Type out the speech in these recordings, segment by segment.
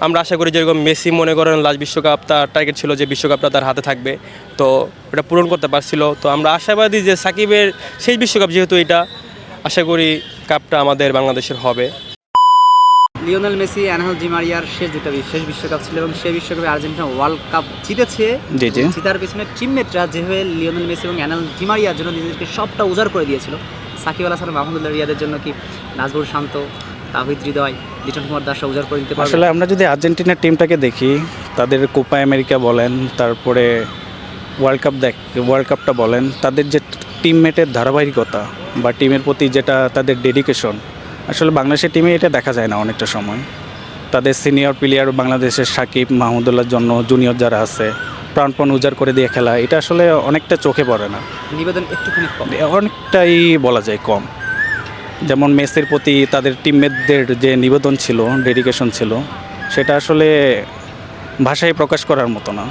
আমরা আশা করি যেরকম মেসি মনে করেন লাস্ট বিশ্বকাপ তার টার্গেট ছিল যে বিশ্বকাপটা তার হাতে থাকবে। তো এটা পূরণ করতে পারছিল। তো আমরা আশাবাদী যে সাকিবের সেই বিশ্বকাপ যেহেতু এটা আশা করি কাপটা আমাদের বাংলাদেশের হবে। লিওনেল মেসি অ্যানহেল জিমারিয়ার শেষ বি- শেষ বিশ্বকাপ ছিল এবং সেই বিশ্বকাপে আর্জেন্টিনা ওয়ার্ল্ড কাপ জিতেছে। জিতার পেছনে টিমমেটরা যেভাবে লিওনেল মেসি এবং অ্যানহেল জিমারিয়ার জন্য নিজেদেরকে সবটা উজাড় করে দিয়েছিল। সাকিব আল হাসান মাহমুদুল্লাহ রিয়াদের জন্য কি নাজবুল শান্ত তাহিদ হৃদয় লিটন কুমার দাসরা উজাড় করে দিতে পারবে? আসলে আমরা যদি আর্জেন্টিনার টিমটাকে দেখি তাদের কোপা আমেরিকা বলেন তারপরে ওয়ার্ল্ড কাপ দেখ ওয়ার্ল্ড কাপটা বলেন তাদের যে টিমমেটের ধারাবাহিকতা বা টিমের প্রতি যেটা তাদের ডেডিকেশন আসলে বাংলাদেশের টিমে এটা দেখা যায় না অনেকটা সময়। তাদের সিনিয়র প্লেয়ার বাংলাদেশের সাকিব মাহমুদুল্লাহর জন্য জুনিয়র যারা আছে প্রাণপণ উজাড় করে দিয়ে খেলা এটা আসলে অনেকটা চোখে পড়ে না। নিবেদন একটুখানি অনেকটাই বলা যায় কম। যেমন মেসির প্রতি তাদের টিমমেটদের যে নিবেদন ছিল ডেডিকেশন ছিল, সেটা আসলে ভাষায় প্রকাশ করার মতো না।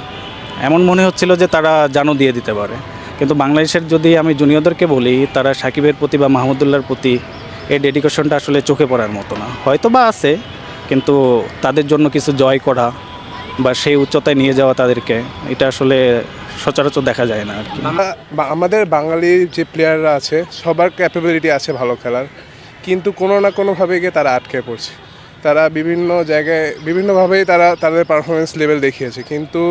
এমন মনে হচ্ছিল যে তারা জানো দিয়ে দিতে পারে। কিন্তু বাংলাদেশের যদি আমি জুনিয়রদেরকে বলি, তারা সাকিবের প্রতি বা মাহমুদুল্লাহর প্রতি এই ডেডিকেশনটা আসলে চোখে পড়ার মতো না। হয়তো বা আছে, কিন্তু তাদের জন্য কিছু জয় করা বা সেই উচ্চতায় নিয়ে যাওয়া তাদেরকে, এটা আসলে সচরাচর দেখা যায় না আর কি। আমাদের বাঙালি যে প্লেয়াররা আছে, সবার ক্যাপাবিলিটি আছে ভালো খেলার। কিন্তু কোনো না কোনোভাবে গিয়ে তারা আটকে পড়ছে। তারা বিভিন্ন জায়গায়, বিভিন্নভাবেই তারা তাদের পারফরমেন্স লেভেল দেখিয়েছে। কিন্তু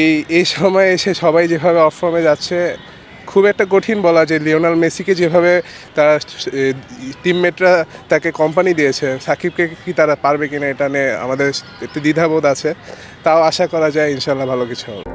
এই এই সময় এসে সবাই যেভাবে অফ ফর্মে যাচ্ছে খুব একটা কঠিন বলা যে লিওনাল মেসিকে যেভাবে তার টিমমেটরা তাকে কোম্পানি দিয়েছে, সাকিবকে কি তারা পারবে কিনা এটা নিয়ে আমাদের একটু দ্বিধাবোধ আছে। তাও আশা করা যায় ইনশাল্লাহ ভালো কিছু হবে।